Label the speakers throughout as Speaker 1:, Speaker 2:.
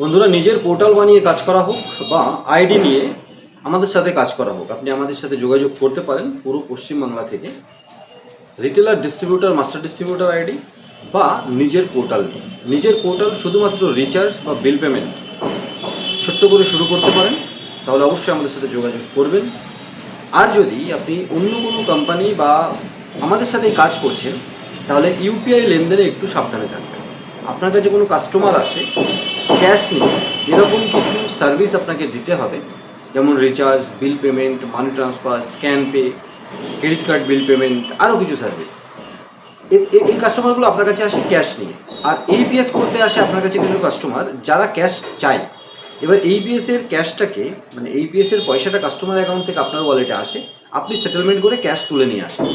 Speaker 1: বন্ধুরা, নিজের পোর্টাল বানিয়ে কাজ করা হোক বা আইডি নিয়ে আমাদের সাথে কাজ করা হোক, আপনি আমাদের সাথে যোগাযোগ করতে পারেন পুরো পশ্চিমবাংলা থেকে। Retailer distributor master distributor ID বা নিজের পোর্টাল নিয়ে। নিজের পোর্টাল শুধুমাত্র রিচার্জ বা বিল পেমেন্ট ছোট্ট করে শুরু করতে পারেন, তাহলে অবশ্যই আমাদের সাথে যোগাযোগ করবেন। আর যদি আপনি অন্য কোনো কোম্পানি বা আমাদের সাথে কাজ করছেন, তাহলে ইউপিআই লেনদেনে একটু সাবধানে থাকবেন। আপনার কাছে কোনো কাস্টমার আসে ক্যাশ নিয়ে এরকম কিছু সার্ভিস আপনাকে দিতে হবে। যেমন recharge, bill payment, money transfer, scan pay, credit card, bill payment আরও কিছু সার্ভিস। এই কাস্টমারগুলো আপনার কাছে আসে ক্যাশ নিয়ে। আর এইপিএস করতে আসে আপনার কাছে কিছু কাস্টমার যারা ক্যাশ চায়। এবার এইপিএস এর ক্যাশটাকে মানে এইপিএস এর পয়সাটা কাস্টমার অ্যাকাউন্ট থেকে আপনার ওয়ালেটে আসে, আপনি সেটেলমেন্ট করে ক্যাশ তুলে নিয়ে আসেন।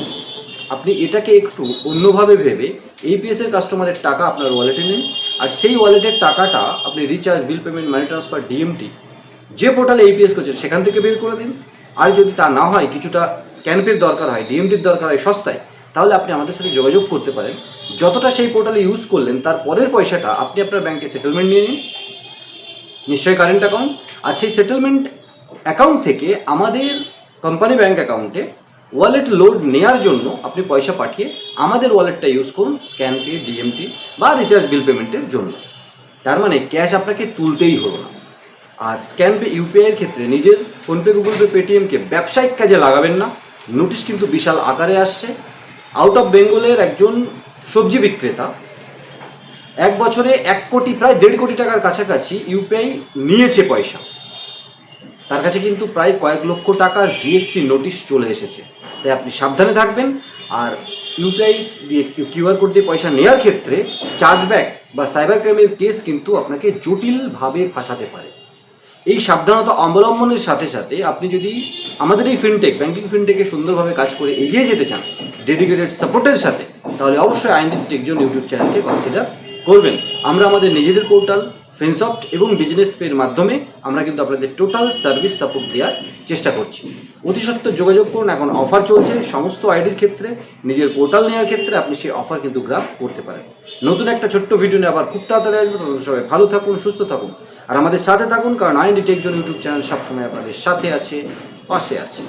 Speaker 1: আপনি এটাকে একটু অন্যভাবে ভেবে এইপিএস এর কাস্টমারের টাকা আপনার ওয়ালেটে নিন। আর সেই ওয়ালেটের টাকাটা আপনি recharge bill payment money transfer DMT যে পোর্টালে এইপিএস করছেন, সেখান থেকে বের করে দিন। আর যদি তা না হয়, কিছুটা স্ক্যানপের দরকার হয় ডিএমটির দরকার হয়, সস্তায়, তাহলে আপনি আমাদের সাথে যোগাযোগ করতে পারেন। যতটা সেই পোর্টালে ইউজ করলেন, তার পরের পয়সাটা আপনি আপনার ব্যাংকে সেটেলমেন্ট নিয়ে নিন। নিশ্চয়ই কারেন্ট অ্যাকাউন্ট আর সেই সেটেলমেন্ট অ্যাকাউন্ট থেকে আমাদের কোম্পানি ব্যাংক অ্যাকাউন্টে ওয়ালেট লোড নেওয়ার জন্য আপনি পয়সা পাঠিয়ে আমাদের ওয়ালেটটা ইউজ করুন স্ক্যান পে ডিএমটি বা রিচার্জ বিল পেমেন্টের জন্য। তার মানে ক্যাশ আপনাকে তুলতেই হলো না। আর স্ক্যান পে ইউপিআইয়ের ক্ষেত্রে নিজের ফোনপে গুগল পে পেটিএমকে ব্যবসায়িক কাজে লাগাবেন না। নোটিশ কিন্তু বিশাল আকারে আসছে। আউট অফ বেঙ্গলের একজন সবজি বিক্রেতা এক বছরে এক কোটি, প্রায় দেড় কোটি টাকার কাছাকাছি ইউপিআই নিয়েছে পয়সা। তার কাছে কিন্তু প্রায় কয়েক লক্ষ টাকার জিএসটি নোটিশ চলে এসেছে। তাই আপনি সাবধানে থাকবেন আর ইউপিআই দিয়ে কিউআর কোড দিয়ে পয়সা নেওয়ার ক্ষেত্রে চার্জব্যাক বা সাইবার ক্রাইমের কেস কিন্তু আপনাকে জটিলভাবে ফাঁসাতে পারে। এই সাবধানতা অবলম্বনের সাথে সাথে আপনি যদি আমাদের এই ফিনটেক ব্যাংকিং ফিনটেকে সুন্দরভাবে কাজ করে এগিয়ে যেতে চান ডেডিকেটেড সাপোর্টের সাথে, তাহলে অবশ্যই আইনটি টেকজন ইউটিউব চ্যানেলকে কনসিডার করবেন। আমরা আমাদের নিজেদের পোর্টাল ফেনসফট এবং বিজনেস পের মাধ্যমে আমরা কিন্তু আপনাদের টোটাল সার্ভিস সাপোর্ট দেওয়ার চেষ্টা করছি। অতি সত্ত্বর যোগাযোগ করুন, এখন অফার চলছে, সমস্ত আইডির ক্ষেত্রে, নিজের পোর্টাল নেওয়ার ক্ষেত্রে আপনি সেই অফার কিন্তু গ্রাফ করতে পারেন। নতুন একটা ছোট্ট ভিডিও নিয়ে আবার খুব তাড়াতাড়ি আসবে তখন সবাই ভালো থাকুন, সুস্থ থাকুন, আর আমাদের সাথে থাকুন, কারণ আইনডি টেকজন ইউটিউব চ্যানেল সবসময় আপনাদের সাথে আছে, পাশে আছে।